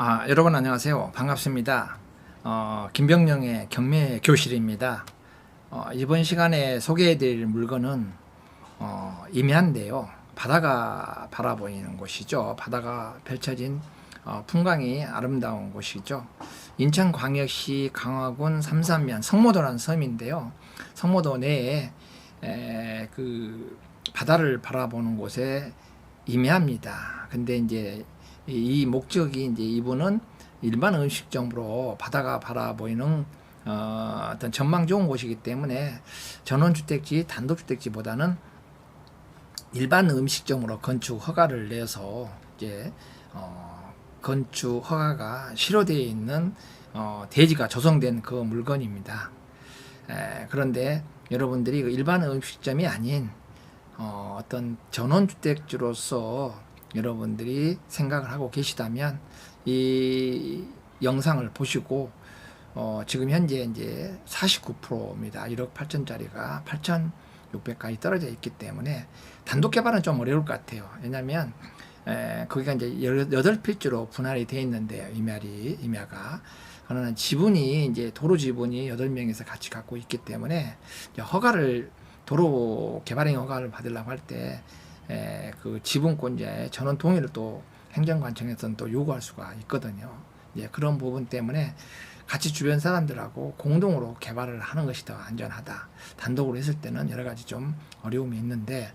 아, 여러분 안녕하세요. 반갑습니다. 어, 김병령의 경매 교실입니다. 어, 이번 시간에 소개해드릴 물건은 어, 임야인데요. 바다가 바라보이는 곳이죠. 바다가 펼쳐진 어, 풍광이 아름다운 곳이죠. 인천광역시 강화군 삼산면 성모도라는 섬인데요. 성모도 내에 에, 그 바다를 바라보는 곳에 임야입니다. 근데 이제 이, 이 목적이 이제 이분은 일반 음식점으로 바다가 바라보이는 어, 어떤 전망 좋은 곳이기 때문에 전원주택지, 단독주택지보다는 일반 음식점으로 건축 허가를 내서 이제 어, 건축 허가가 실효되어 있는 어, 대지가 조성된 그 물건입니다. 에, 그런데 여러분들이 그 일반 음식점이 아닌 어, 어떤 전원주택지로서 여러분들이 생각을 하고 계시다면 이 영상을 보시고 어, 지금 현재 이제 49%입니다. 1억 8천짜리가 8,600까지 떨어져 있기 때문에 단독 개발은 좀 어려울 것 같아요. 왜냐하면 에, 거기가 이제 여덟 필지로 분할이 돼 있는데요. 임야리 임야가 그러나 지분이 이제 도로 지분이 여덟 명에서 같이 갖고 있기 때문에 허가를 도로 개발행 허가를 받으려고 할때 그 지분권자의 전원 동의를 또 행정관청에서는 또 요구할 수가 있거든요. 예, 그런 부분 때문에 같이 주변 사람들하고 공동으로 개발을 하는 것이 더 안전하다. 단독으로 했을 때는 여러 가지 좀 어려움이 있는데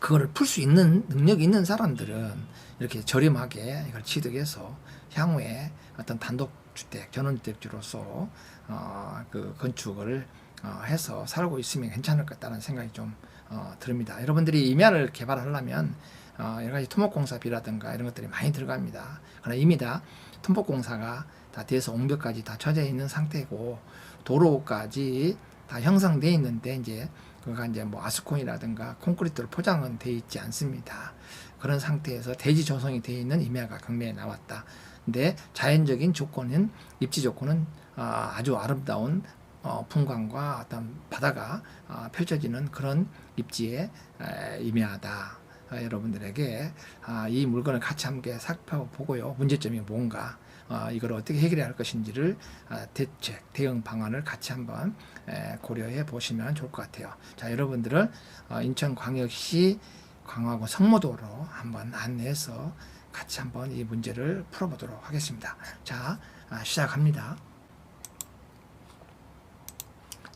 그거를 풀 수 있는 능력이 있는 사람들은 이렇게 저렴하게 이걸 취득해서 향후에 어떤 단독 주택, 전원주택지로서 어, 그 건축을 어, 해서 살고 있으면 괜찮을 것 같다는 생각이 좀 어, 듭니다. 여러분들이 임야를 개발하려면 어, 여러 가지 토목공사비라든가 이런 것들이 많이 들어갑니다. 그러나 이미 다 토목공사가 다 돼서 옹벽까지 다 쳐져 있는 상태고 도로까지 다 형성돼 있는데 이제 그가 이제 뭐 아스콘이라든가 콘크리트로 포장은 돼 있지 않습니다. 그런 상태에서 대지 조성이 돼 있는 임야가 경매에 나왔다. 근데 자연적인 조건은 입지 조건은 아, 아주 아름다운 어, 풍광과 어떤 바다가 어, 펼쳐지는 그런 입지에 에, 임야다. 아, 여러분들에게 아, 이 물건을 같이 함께 살펴보고요. 문제점이 뭔가 어, 이걸 어떻게 해결해야 할 것인지를 아, 대책, 대응 방안을 같이 한번 에, 고려해 보시면 좋을 것 같아요. 자, 여러분들을 어, 인천광역시 광화군 성모도로 한번 안내해서 같이 한번 이 문제를 풀어보도록 하겠습니다. 자, 아, 시작합니다.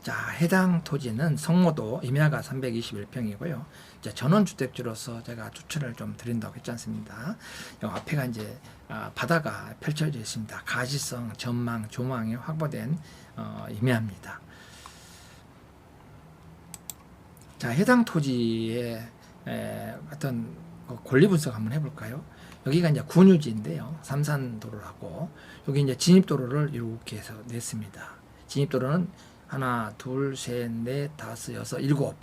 자, 해당 토지는 성모도 임야가 321평이고요. 이제 전원주택지로서 제가 추천을 좀 드린다고 했지 않습니까? 이 앞에가 이제 아, 바다가 펼쳐져 있습니다. 가시성, 전망, 조망이 확보된 어, 임야입니다. 자, 해당 토지의 에, 어떤 그 권리 분석 한번 해볼까요? 여기가 이제 군유지인데요. 삼산도로라고 여기 이제 진입도로를 이렇게 해서 냈습니다. 진입도로는 하나, 둘, 셋, 넷, 다섯, 여섯, 일곱,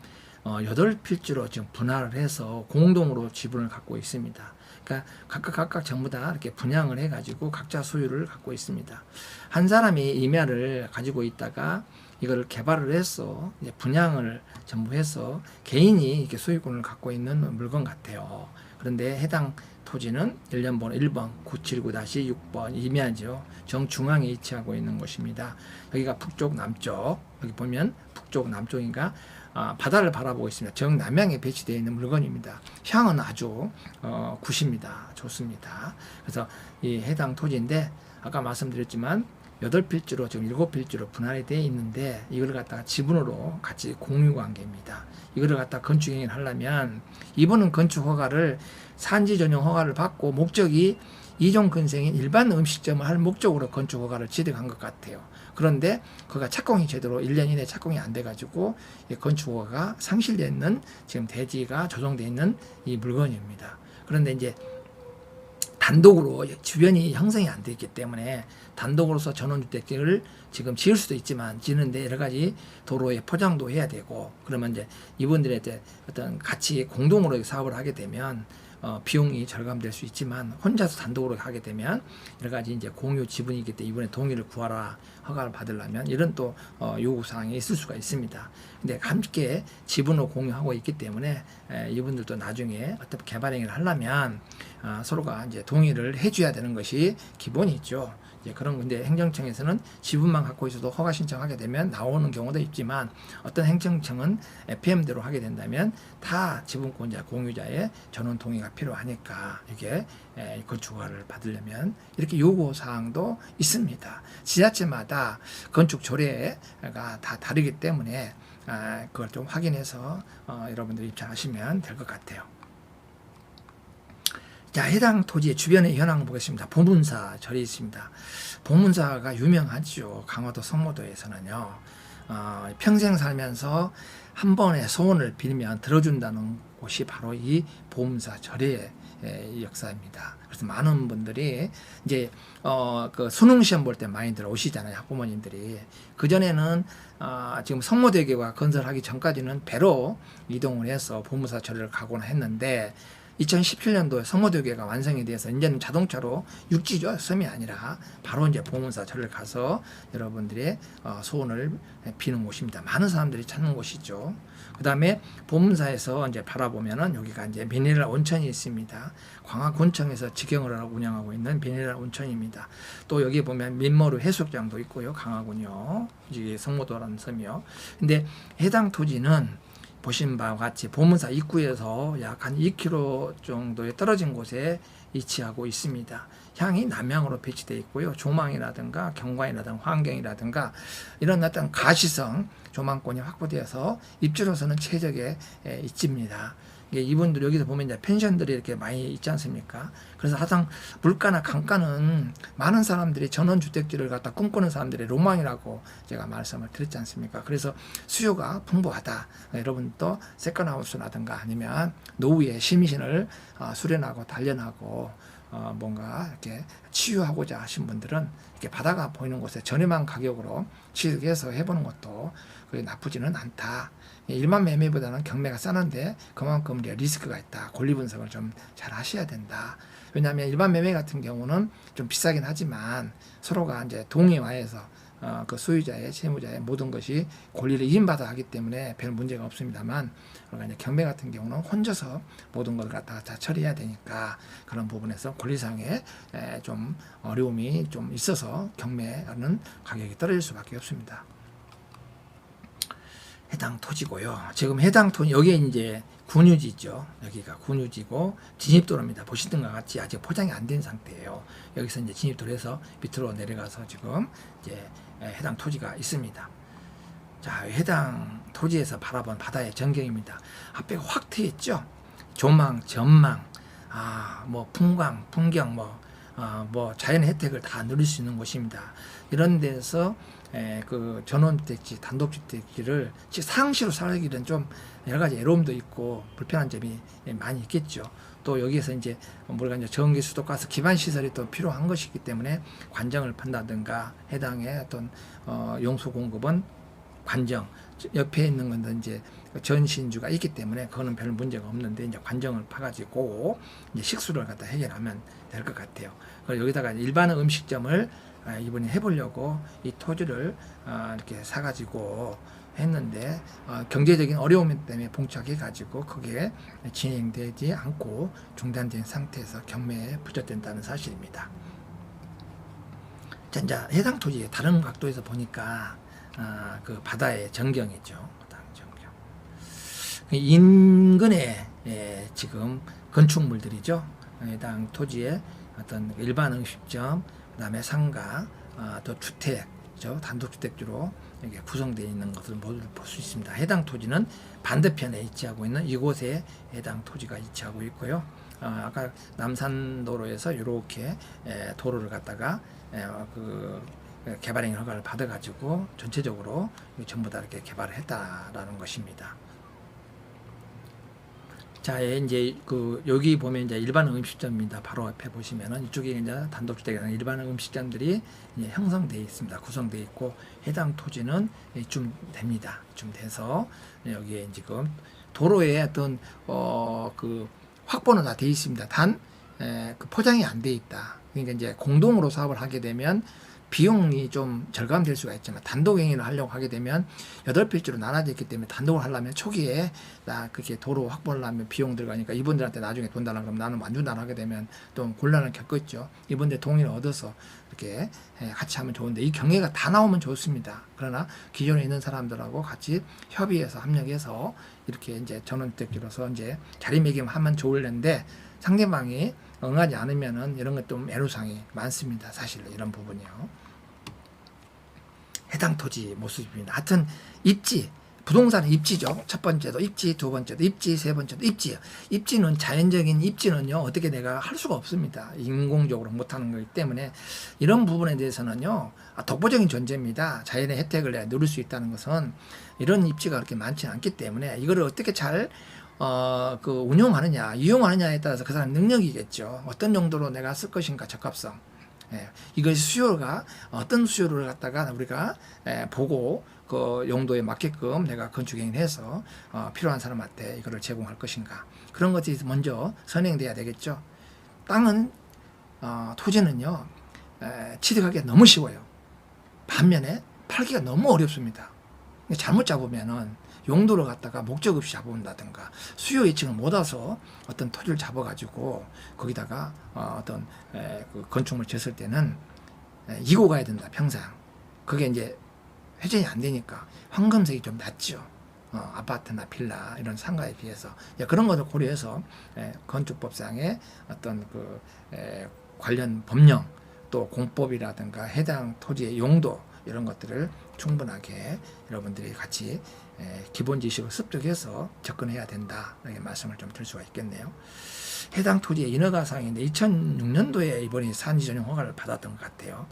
어, 여덟 필지로 지금 분할을 해서 공동으로 지분을 갖고 있습니다. 그러니까 각각 각각 전부 다 이렇게 분양을 해가지고 각자 소유를 갖고 있습니다. 한 사람이 임야를 가지고 있다가 이거를 개발을 해서 이제 분양을 전부 해서 개인이 이렇게 소유권을 갖고 있는 물건 같아요. 그런데 해당 토지는 1년번호 1번 979-6번 임야죠. 정중앙에 위치하고 있는 곳입니다. 여기가 북쪽 남쪽 여기 보면 북쪽 남쪽인가 아, 바다를 바라보고 있습니다. 정남향에 배치되어 있는 물건입니다. 향은 아주 어, 굿입니다. 좋습니다. 그래서 이 해당 토지인데 아까 말씀드렸지만 여덟 필지로 지금 일곱 필지로 분할이 되어 있는데 이걸 갖다가 지분으로 같이 공유 관계입니다. 이거를 갖다 건축 행위를 하려면 이분은 건축 허가를 산지 전용 허가를 받고 목적이 이종 근생인 일반 음식점을 할 목적으로 건축 허가를 취득한 것 같아요. 그런데 그가 착공이 제대로 1년 이내 착공이 안 돼가지고 이 건축 허가가 상실되어 있는 지금 대지가 조성되어 있는 이 물건입니다. 그런데 이제 단독으로 주변이 형성이 안 돼 있기 때문에 단독으로서 전원주택을 지금 지을 수도 있지만 지는데 여러 가지 도로에 포장도 해야 되고 그러면 이제 이분들의 이제 어떤 같이 공동으로 사업을 하게 되면 어, 비용이 절감될 수 있지만 혼자서 단독으로 하게 되면 여러 가지 이제 공유 지분이기 때문에 이번에 동의를 구하라 허가를 받으려면 이런 또 어, 요구 사항이 있을 수가 있습니다. 근데 함께 지분을 공유하고 있기 때문에 에, 이분들도 나중에 어떤 개발행위를 하려면 아, 서로가 이제 동의를 해줘야 되는 것이 기본이죠. 이제 그런 건데 행정청에서는 지분만 갖고 있어도 허가 신청하게 되면 나오는 경우도 있지만 어떤 행정청은 FM대로 하게 된다면 다 지분권자 공유자의 전원 동의가 필요하니까 이게 에, 건축 허가를 받으려면 이렇게 요구 사항도 있습니다. 지자체마다 건축 조례가 다 다르기 때문에 아, 그걸 좀 확인해서 어, 여러분들 입장하시면 될 것 같아요. 자, 해당 토지의 주변의 현황을 보겠습니다. 보문사 절이 있습니다. 보문사가 유명하죠. 강화도 성모도에서는요. 어, 평생 살면서 한 번의 소원을 빌면 들어준다는 곳이 바로 이 보문사 절의 에, 역사입니다. 그래서 많은 분들이 이제 어, 그 수능 시험 볼 때 많이들 오시잖아요. 학부모님들이. 그 전에는 아, 지금 성모대교가 건설하기 전까지는 배로 이동을 해서 보문사 절을 가곤 했는데 2017년도에 성모대교가 완성이 돼서 이제는 자동차로 육지죠 섬이 아니라 바로 이제 보문사 절을 가서 여러분들의 어, 소원을 비는 곳입니다. 많은 사람들이 찾는 곳이죠. 그 다음에 보문사에서 이제 바라보면은 여기가 이제 미네랄 온천이 있습니다. 광화군청에서 직영을 하고 운영하고 있는 미네랄 온천입니다. 또 여기 보면 민머루 해수욕장도 있고요. 강화군요. 이게 성모도라는 섬이요. 근데 해당 토지는 보신 바와 같이 보문사 입구에서 약 한 2km 정도에 떨어진 곳에 위치하고 있습니다. 향이 남향으로 배치되어 있고요. 조망이라든가 경관이라든가 환경이라든가 이런 어떤 가시성 조망권이 확보되어서 입주로서는 최적의 에, 입지입니다. 이게 이분들 여기서 보면 이제 펜션들이 이렇게 많이 있지 않습니까? 그래서 항상 물가나 강가는 많은 사람들이 전원주택지를 갖다 꿈꾸는 사람들의 로망이라고 제가 말씀을 드렸지 않습니까? 그래서 수요가 풍부하다. 여러분 또 세컨하우스라든가 아니면 노후의 심신을 어, 수련하고 단련하고 어, 뭔가 이렇게 치유하고자 하신 분들은 이렇게 바다가 보이는 곳에 저렴한 가격으로 취득해서 해보는 것도 그게 나쁘지는 않다. 일반 매매보다는 경매가 싸는데 그만큼 리스크가 있다. 권리 분석을 좀 잘 하셔야 된다. 왜냐하면 일반 매매 같은 경우는 좀 비싸긴 하지만 서로가 이제 동의화해서 어, 그 소유자의 채무자의 모든 것이 권리를 이인받아 하기 때문에 별 문제가 없습니다만 그러니까 이제 경매 같은 경우는 혼자서 모든 걸 갖다가 다 처리해야 되니까 그런 부분에서 권리상의 에, 좀 어려움이 좀 있어서 경매는 가격이 떨어질 수밖에 없습니다. 해당 토지고요. 지금 해당 토지 여기에 이제 군유지죠. 여기가 군유지고 진입도로입니다. 보시던 것 같이 아직 포장이 안 된 상태예요. 여기서 이제 진입도로에서 밑으로 내려가서 지금 이제 해당 토지가 있습니다. 자, 해당 토지에서 바라본 바다의 전경입니다. 앞에 확 트였죠. 조망, 전망, 아, 뭐 풍광, 풍경, 뭐, 아, 뭐 자연 혜택을 다 누릴 수 있는 곳입니다. 이런 데서 에, 그 전원주택지, 단독주택지를 상시로 살기는 좀 여러 가지 어려움도 있고 불편한 점이 많이 있겠죠. 또 여기에서 이제 우리가 이제 전기, 수도 가스 기반 시설이 또 필요한 것이기 때문에 관정을 판다든가 해당의 어떤 어, 용수 공급은 관정 옆에 있는 건 이제 전신주가 있기 때문에 그거는 별 문제가 없는데 이제 관정을 파가지고 이제 식수를 갖다 해결하면 될 것 같아요. 그리고 여기다가 일반 음식점을 아, 이번에 해보려고 이 토지를 아, 이렇게 사가지고 했는데 어, 경제적인 어려움 때문에 봉착해 가지고 그게 진행되지 않고 중단된 상태에서 경매에 부착된다는 사실입니다. 자, 이제 해당 토지의 다른 각도에서 보니까 아, 그 바다의 전경이죠. 전경. 그 인근에 예, 지금 건축물들이죠. 해당 토지의 어떤 일반 음식점, 그다음에 상가, 아, 또 주택, 죠 단독주택주로 이렇게 구성되어 있는 것을 모두 볼 수 있습니다. 해당 토지는 반대편에 위치하고 있는 이곳에 해당 토지가 위치하고 있고요. 어, 아까 남산도로에서 이렇게 에, 도로를 갖다가 에, 그 개발행 허가를 받아가지고 전체적으로 전부 다 이렇게 개발을 했다라는 것입니다. 자, 예, 이제 그 여기 보면 이제 일반 음식점입니다. 바로 옆에 보시면은 이쪽에 이제 단독주택이나 일반 음식점들이 형성되어 있습니다. 구성되어 있고 해당 토지는 좀 됩니다. 좀 돼서 여기에 지금 도로에 어떤 어 그 확보는 다 돼 있습니다. 단 에, 그 포장이 안 돼 있다. 그러니까 이제 공동으로 사업을 하게 되면 비용이 좀 절감될 수가 있지만 단독 행위를 하려고 하게 되면 여덟 필지로 나눠져 있기 때문에 단독을 하려면 초기에 나 그렇게 도로 확보를 하면 비용 들어가니까 이분들한테 나중에 돈 달라 그러면 나는 안 준다 하게 되면 좀 곤란을 겪겠죠. 이분들 동의를 얻어서 이렇게 예, 같이 하면 좋은데 이 경계가 다 나오면 좋습니다. 그러나 기존에 있는 사람들하고 같이 협의해서 합력해서 이렇게 이제 전원주택지로서 이제 자리매김하면 좋을텐데 상대방이 응하지 않으면은 이런 것좀 애로사항이 많습니다. 사실 이런 부분이요. 해당 토지 모습입니다. 하여튼 입지 부동산 입지죠. 첫 번째도 입지, 두 번째도 입지, 세 번째도 입지요. 입지는 자연적인 입지는요 어떻게 내가 할 수가 없습니다. 인공적으로 못하는 거기 때문에 이런 부분에 대해서는요 아, 독보적인 존재입니다. 자연의 혜택을 누릴 수 있다는 것은 이런 입지가 그렇게 많지 않기 때문에 이거를 어떻게 잘 어, 그 운용하느냐, 이용하느냐에 따라서 그 사람 능력이겠죠. 어떤 정도로 내가 쓸 것인가, 적합성. 예, 이것이 수요가 어떤 수요를 갖다가 우리가 예, 보고 그 용도에 맞게끔 내가 건축행위를 해서 어, 필요한 사람한테 이거를 제공할 것인가 그런 것이 먼저 선행돼야 되겠죠. 땅은 어, 토지는요 에, 취득하기가 너무 쉬워요. 반면에 팔기가 너무 어렵습니다. 잘못 잡으면은 용도를 갖다가 목적 없이 잡아온다든가 수요 예측을 못 와서 어떤 토지를 잡아가지고 거기다가 어, 어떤 에, 그 건축물 지었을 때는 에, 이고 가야 된다 평생 그게 이제 회전이 안 되니까 황금색이 좀 낮죠. 어, 아파트나 빌라 이런 상가에 비해서. 예, 그런 것을 고려해서 에, 건축법상의 어떤 그 에, 관련 법령 또 공법이라든가 해당 토지의 용도 이런 것들을 충분하게 여러분들이 같이 에, 기본 지식을 습득해서 접근해야 된다. 이렇게 말씀을 좀 드릴 수가 있겠네요. 해당 토지의 인허가상인데 2006년도에 이번에 산지 전용 허가를 받았던 것 같아요.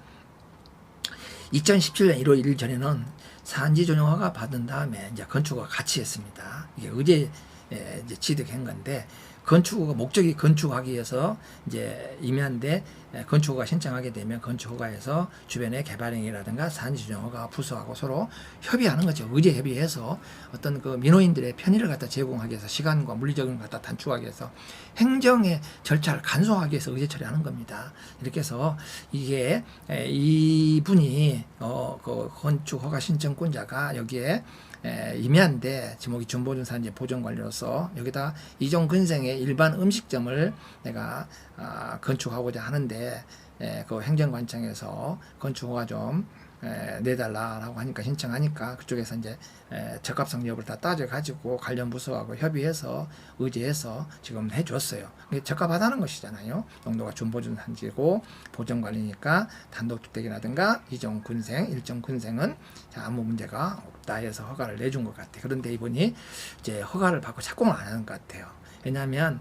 2017년 1월 1일 전에는 산지 전용 허가 받은 다음에 이제 건축허가 같이 했습니다. 이게 의제 에, 이제 취득한 건데 건축허가 목적이 건축하기 위해서 이제 임야인데 에, 건축허가 신청하게 되면 건축허가에서 주변의 개발행위라든가 산지조정허가 부서하고 서로 협의하는 거죠. 의제 협의해서 어떤 그 민호인들의 편의를 갖다 제공하기 위해서 시간과 물리적인 걸 갖다 단축하기 위해서 행정의 절차를 간소하기 위해서 의제 처리하는 겁니다. 이렇게 해서 이게 에, 이분이 어, 그 건축허가 신청권자가 여기에 에, 임야인데 지목이 준보준 산지 보존관리로서 여기다 이종 근생의 일반 음식점을 내가 아, 건축하고자 하는데 에, 그 행정관청에서 건축허가 좀 에, 내달라라고 하니까 신청하니까 그쪽에서 이제 에, 적합성 여부를 다 따져가지고 관련 부서하고 협의해서 의제해서 지금 해줬어요. 적합하다는 것이잖아요. 용도가 준보준 산지고 보존관리니까 단독주택이라든가 이종 군생, 일정 군생은 자, 아무 문제가 없다 해서 허가를 내준 것 같아요. 그런데 이분이 이제 허가를 받고 착공을 안 하는 것 같아요. 왜냐하면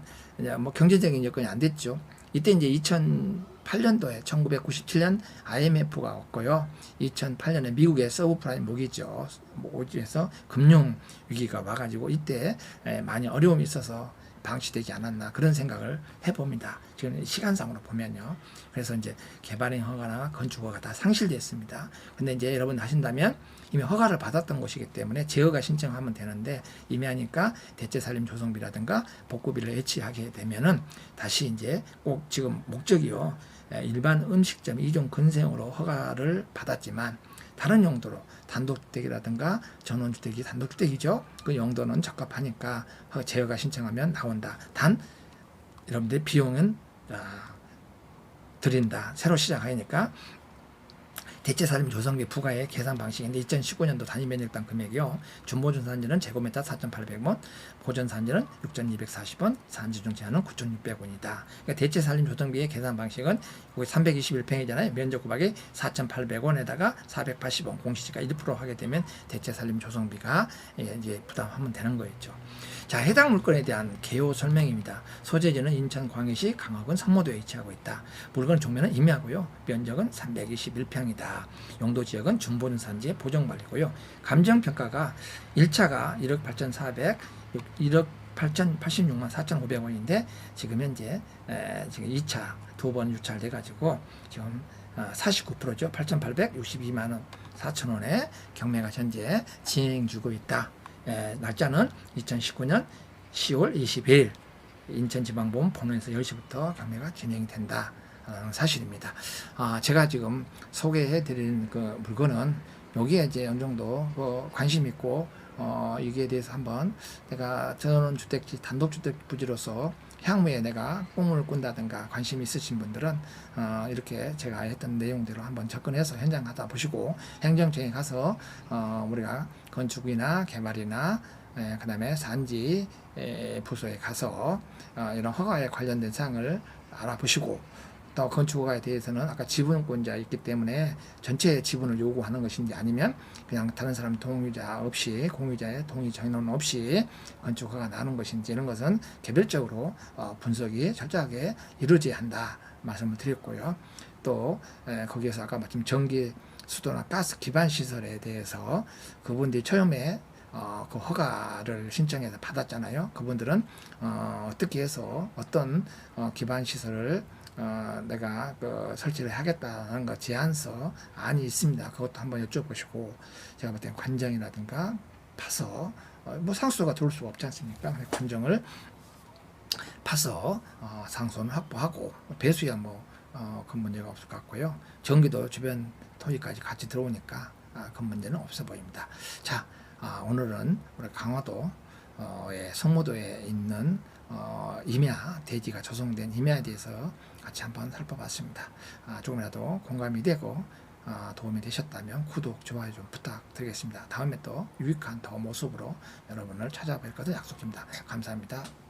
뭐 경제적인 여건이 안 됐죠. 이때 이제 2008년도에 1997년 IMF가 왔고요. 2008년에 미국의 서브프라임 모기죠. 모기에서 금융 위기가 와가지고 이때 에, 많이 어려움이 있어서 방치되지 않았나 그런 생각을 해봅니다. 지금 시간상으로 보면요. 그래서 이제 개발행 허가나 건축 허가 다 상실됐습니다. 근데 이제 여러분 하신다면 이미 허가를 받았던 곳이기 때문에 재허가 신청하면 되는데 이미 하니까 대체 살림 조성비라든가 복구비를 해치하게 되면은 다시 이제 꼭 지금 목적이요. 에, 일반 음식점 이종 근생으로 허가를 받았지만 다른 용도로 단독주택이라든가 전원주택이 단독주택이죠. 그 용도는 적합하니까 허- 제어가 신청하면 나온다. 단 여러분들 비용은 아, 드린다. 새로 시작하니까 대체 살림 조성비 부과의 계산 방식인데 2019년도 단위 면적당 금액이요. 준보준 산지는 제곱미터 4,800원, 보전 산지는 6,240원, 산지중 제한은 9,600원이다. 그러니까 대체 살림 조성비의 계산 방식은 여기 321평이잖아요. 면적 구박이 4,800원에다가 480원 공시지가 1% 하게 되면 대체 살림 조성비가 예, 이제 부담하면 되는 거였죠. 자, 해당 물건에 대한 개요 설명입니다. 소재지는 인천 광해시 강화군 성모도에 위치하고 있다. 물건 종면은 임야고요. 면적은 321평이다. 용도 지역은 준보는 산지의 보정관리고요. 감정 평가가 1차가 1억 8,400, 1억 8,086만 4,500원인데 지금 현재 에, 지금 2차 두 번 유찰 돼 가지고 지금 아, 49%죠. 8,862만 원 4천 원에 경매가 현재 진행 중고 있다. 에, 날짜는 2019년 10월 22일 인천지방법원 본원에서 10시부터 경매가 진행이 된다. 는 사실입니다. 아, 제가 지금 소개해 드린 그 물건은 여기에 이제 어느 정도 그 관심 있고 어, 이게 대해서 한번 내가 전원주택지 단독주택 부지로서 향후에 내가 꿈을 꾼다든가 관심 있으신 분들은 어, 이렇게 제가 했던 내용대로 한번 접근해서 현장 가다 보시고 행정청에 가서 어, 우리가 건축이나 개발이나 예, 그다음에 산지 에, 부서에 가서 어, 이런 허가에 관련된 사항을 알아보시고 또 건축허가에 대해서는 아까 지분권자 있기 때문에 전체 지분을 요구하는 것인지 아니면 그냥 다른 사람 동의자 없이 공유자의 동의 전원 없이 건축허가 나는 것인지 이런 것은 개별적으로 어, 분석이 철저하게 이루어져야 한다 말씀을 드렸고요. 또 에, 거기에서 아까 마침 전기 수도나 가스 기반 시설에 대해서 그분들이 처음에 어, 그 허가를 신청해서 받았잖아요. 그분들은 어, 어떻게 해서 어떤 어, 기반 시설을 어, 내가 그 설치를 하겠다는 거 제안서 안이 있습니다. 그것도 한번 여쭤보시고 제가 볼 때는 관정이라든가 파서 어, 뭐 상수가 들어올 수가 없지 않습니까? 관정을 파서 어, 상수는 확보하고 배수야 뭐 어, 그 문제가 없을 것 같고요. 전기도 주변 토지까지 같이 들어오니까 아, 그 문제는 없어 보입니다. 자, 아, 오늘은 우리 강화도 어, 의 성모도에 있는 어, 임야 대지가 조성된 임야에 대해서 같이 한번 살펴봤습니다. 아, 조금이라도 공감이 되고 아, 도움이 되셨다면 구독, 좋아요 좀 부탁드리겠습니다. 다음에 또 유익한 더 모습으로 여러분을 찾아뵐 것을 약속합니다. 감사합니다.